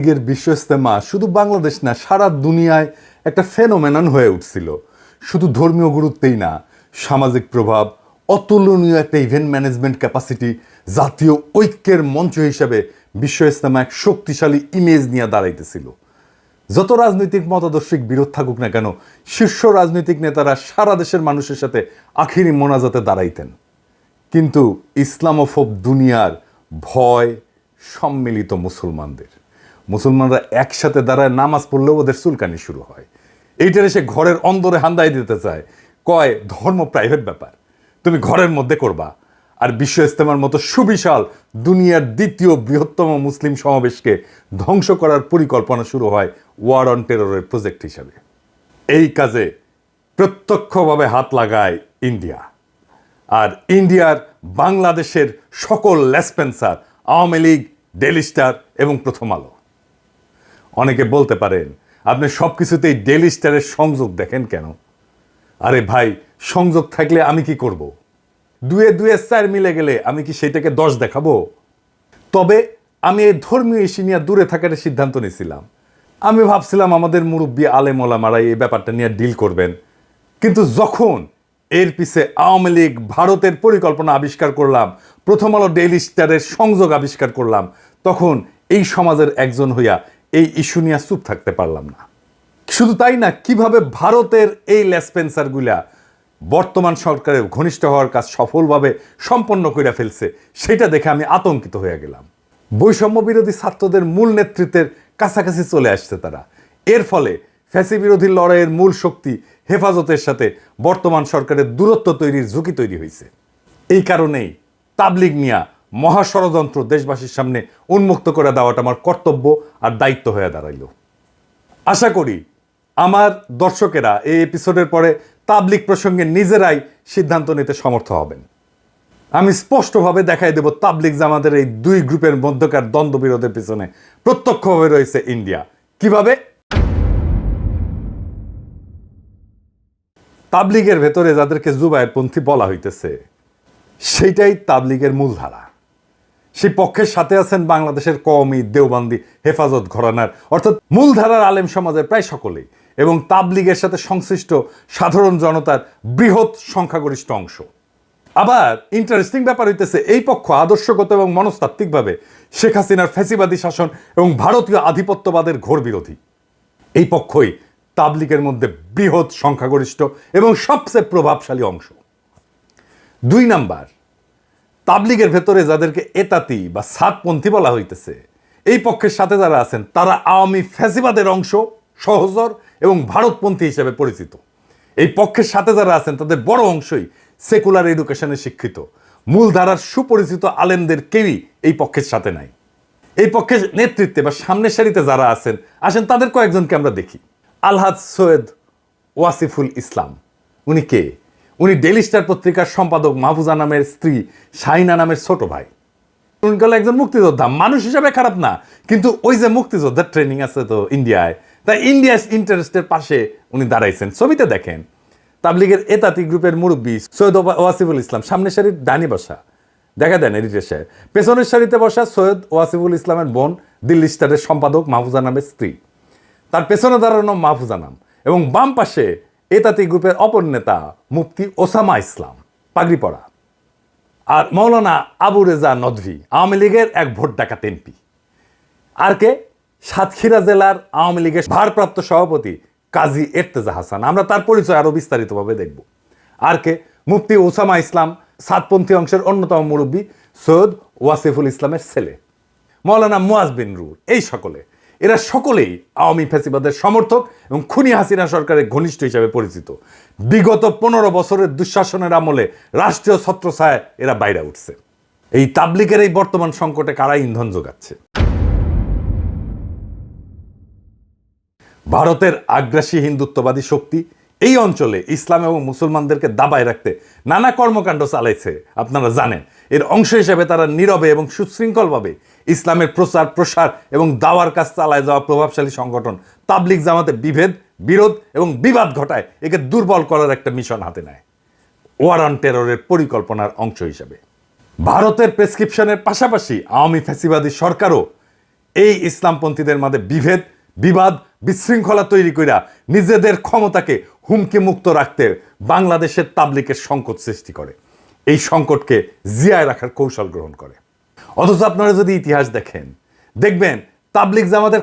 লীগের বিশ্ব ইস্তেমা শুধু বাংলাদেশ না, সারা দুনিয়ায় একটা ফেনোমেনন হয়ে উঠছিল। শুধু ধর্মীয় গুরুত্বেই না, সামাজিক প্রভাব, অতুলনীয় একটা ইভেন্ট ম্যানেজমেন্ট ক্যাপাসিটি জাতীয় ঐক্যের মঞ্চ হিসেবে বিশ্ব ইস্তেমা এক শক্তিশালী ইমেজ নিয়ে দাঁড়াইতেছিল। যত রাজনৈতিক মতাদর্শিক বিরোধ থাকুক না কেন, শীর্ষ রাজনৈতিক নেতারা সারা দেশের মানুষের সাথে আখিরি মোনাজাতে দাঁড়াইতেন। কিন্তু ইসলামোফোব দুনিয়ার ভয় সম্মিলিত মুসলমানদের। মুসলমানরা একসাথে দাঁড়ায় নামাজ পড়লেও ওদের চুলকানি শুরু হয়। এইটার সে ঘরের অন্দরে হান্দাই দিতে চায়। কয়, ধর্ম প্রাইভেট ব্যাপার। তুমি ঘরের মধ্যে করবা। আর বিশ্ব ইস্তেমার মতো সুবিশাল দুনিয়ার দ্বিতীয় বৃহত্তম মুসলিম সমাবেশকে ধ্বংস করার পরিকল্পনা শুরু হয় ওয়ার অন টেররের প্রজেক্ট হিসাবে। এই কাজে প্রত্যক্ষভাবে হাত লাগায় ইন্ডিয়া। আর ইন্ডিয়ার বাংলাদেশের সকল লেসপেন্সার, আওয়ামী লীগ ডেলি স্টার এবং প্রথম আলো। অনেকে বলতে পারেন, আপনি সব কিছুতেই ডেলি স্টারের সংযোগ দেখেন কেন? আরে ভাই, সংযোগ থাকলে আমি কি করব। দুয়ে দুয়ে চার মিলে গেলে আমি কি সেটাকে দশ দেখাবো? তবে আমি এই ধর্মীয় ইস্যু নিয়ে দূরে থাকার সিদ্ধান্ত নিয়েছিলাম। আমি ভাবছিলাম আমাদের মুরব্বী আলেম ওলামারা এই ব্যাপারটা নিয়ে ডিল করবেন। কিন্তু যখন এর পিছে আওয়ামী লীগ ভারতের পরিকল্পনা আবিষ্কার করলাম, প্রথম আলো ডেইলি স্টারের সংযোগ আবিষ্কার করলাম, তখন এই সমাজের একজন হইয়া এই ইস্যু নিয়ে চুপ থাকতে পারলাম না। শুধু তাই না, কীভাবে ভারতের এই লেসপেন্সারগুলা বর্তমান সরকারের ঘনিষ্ঠ হওয়ার কাজ সফলভাবে সম্পন্ন করে ফেলছে, সেটা দেখে আমি আতঙ্কিত হয়ে গেলাম। বৈষম্য বিরোধী ছাত্রদের মূল নেতৃত্বের কাছাকাছি চলে আসছে তারা। এর ফলে ফ্যাসি বিরোধী লড়াইয়ের মূল শক্তি হেফাজতের সাথে বর্তমান সরকারের দূরত্ব তৈরির ঝুঁকি তৈরি হয়েছে এই কারণেই তাবলিগ মিয়া মহাষড়যন্ত্র দেশবাসীর সামনে উন্মুক্ত করে দেওয়াটা আমার কর্তব্য আর দায়িত্ব হয়ে দাঁড়াইল। আশা করি আমার দর্শকেরা এই এপিসোডের পরে তাবলিক প্রসঙ্গে নিজেরাই সিদ্ধান্ত নিতে সমর্থ হবেন। আমি স্পষ্টভাবে দেখাই দেব তাবলিক জামাতের এই দুই গ্রুপের মধ্যকার দ্বন্দ্ব বিরোধের পিছনে প্রত্যক্ষভাবে রয়েছে ইন্ডিয়া। কীভাবে? তাবলিগের ভেতরে যাদেরকে জুবায়ের পন্থী বলা হইতেছে, সেইটাই তাবলিগের মূলধারা। সেই পক্ষের সাথে আছেন বাংলাদেশের কওমি দেওবান্দি হেফাজত ঘরানার। অর্থাৎ মূলধারার আলেম সমাজের প্রায় সকলেই। এবং তাবলিগের সাথে সংশ্লিষ্ট সাধারণ জনতার বৃহৎ সংখ্যাগরিষ্ঠ অংশ। আবার ইন্টারেস্টিং ব্যাপার হইতেছে, এই পক্ষ আদর্শগত এবং মনস্তাত্ত্বিকভাবে শেখ হাসিনার ফ্যাসিবাদী শাসন এবং ভারতীয় আধিপত্যবাদের ঘোর বিরোধী। এই পক্ষই তাবলিগের মধ্যে বৃহৎ সংখ্যাগরিষ্ঠ এবং সবচেয়ে প্রভাবশালী অংশ। দুই নাম্বার তাবলিগের ভেতরে যাদেরকে এতাতি বা সাতপন্থী বলা হইতেছে, এই পক্ষের সাথে যারা আছেন, তারা আওয়ামী ফ্যাসিবাদের অংশ সহজর এবং ভারতপন্থী হিসেবে পরিচিত। এই পক্ষের সাথে যারা আছেন, তাদের বড় অংশই সেকুলার এডুকেশনে শিক্ষিত। মূলধারার সুপরিচিত আলেমদের কেউই এই পক্ষের সাথে নাই। এই পক্ষের নেতৃত্বে বা সামনের সারিতে যারা আছেন, আসেন, তাদের কয়েকজনকে আমরা দেখি। আলহাজ সৈয়দ ওয়াসিফুল ইসলাম। উনি কে? উনি ডেলি স্টার পত্রিকার সম্পাদক মাহফুজা নামের স্ত্রী শাহিনা নামের ছোট ভাই। উনি গেল একজন মুক্তিযোদ্ধা, মানুষ হিসাবে খারাপ না, কিন্তু ওই যে মুক্তিযোদ্ধার ট্রেনিং আছে তো ইন্ডিয়ায় তাই ইন্ডিয়া ইন্টারেস্টের পাশে উনি দাঁড়াইছেন। ছবিতে দেখেন, তাবলিগের এতাতি গ্রুপের মুরব্বী সৈয়দ ওয়াসিফুল ইসলাম, সামনের সারির ডানি বসা। দেখা দেন এডিটর সাহেব। পেছনের সারিতে বসা সৈয়দ ওয়াসিফুল ইসলামের বোন, দিল্লি স্টারের সম্পাদক মাহফুজা নামের স্ত্রী। তার পেছনে দাঁড়ানো মাহফুজা নাম এবং বাম পাশে এতাতি গ্রুপের অপর নেতা মুফতি ওসামা ইসলাম পাগড়ি পড়া আর মৌলানা আবু রেজা নদভি, আওয়ামী লীগের এক ভোট ডাকাত এমপি। আর কে? সাতক্ষীরা জেলার আওয়ামী লীগের ভারপ্রাপ্ত সভাপতি কাজী এরতেজা হাসান। আমরা তার পরিচয় আরও বিস্তারিতভাবে দেখব। আর কে? মুফতি ওসামা ইসলাম, সাতপন্থী অংশের অন্যতম মুরব্বী সৈয়দ ওয়াসিফুল ইসলামের ছেলে। মৌলানা মুয়াজ বিন রুর, এই সকলে। এরা সকলেই আওয়ামী ফ্যাসিবাদের সমর্থক এবং খুনি হাসিনা সরকারের ঘনিষ্ঠ হিসাবে পরিচিত। বিগত পনেরো বছরের দুঃশাসনের আমলে রাষ্ট্রীয় ছত্রছায় এরা বাইরে উঠছে। এই তাবলিকের এই বর্তমান সংকটে কারা ইন্ধন যোগাচ্ছে? ভারতের আগ্রাসী হিন্দুত্ববাদী শক্তি এই অঞ্চলে ইসলাম এবং মুসলমানদেরকে দাবায় রাখতে নানা কর্মকাণ্ড চালাইছে, আপনারা জানেন। এর অংশ হিসেবে তারা নীরবে এবং সুশৃঙ্খলভাবে ইসলামের প্রচার, প্রসার এবং দাওয়ার কাজ চালায় যাওয়া প্রভাবশালী সংগঠন তাবলিক জামাতে বিভেদ, বিরোধ এবং বিবাদ ঘটায়, একে দুর্বল করার একটা মিশন হাতে নেয়। ওয়ার অন টেররের পরিকল্পনার অংশ হিসেবে। ভারতের প্রেসক্রিপশনের পাশাপাশি আওয়ামী ফ্যাসিবাদী সরকারও এই ইসলামপন্থীদের মাঝে বিভেদ, বিবাদ, বিশৃঙ্খলা তৈরি কইরা নিজেদের ক্ষমতাকে হুমকি মুক্ত রাখতে বাংলাদেশের তাবলিকের সংকট সৃষ্টি করে। এই সংকটকে জিয়ায় রাখার কৌশল গ্রহণ করে। অথচ আপনারা যদি ইতিহাস দেখেন, দেখবেন তাবলিক জামাতের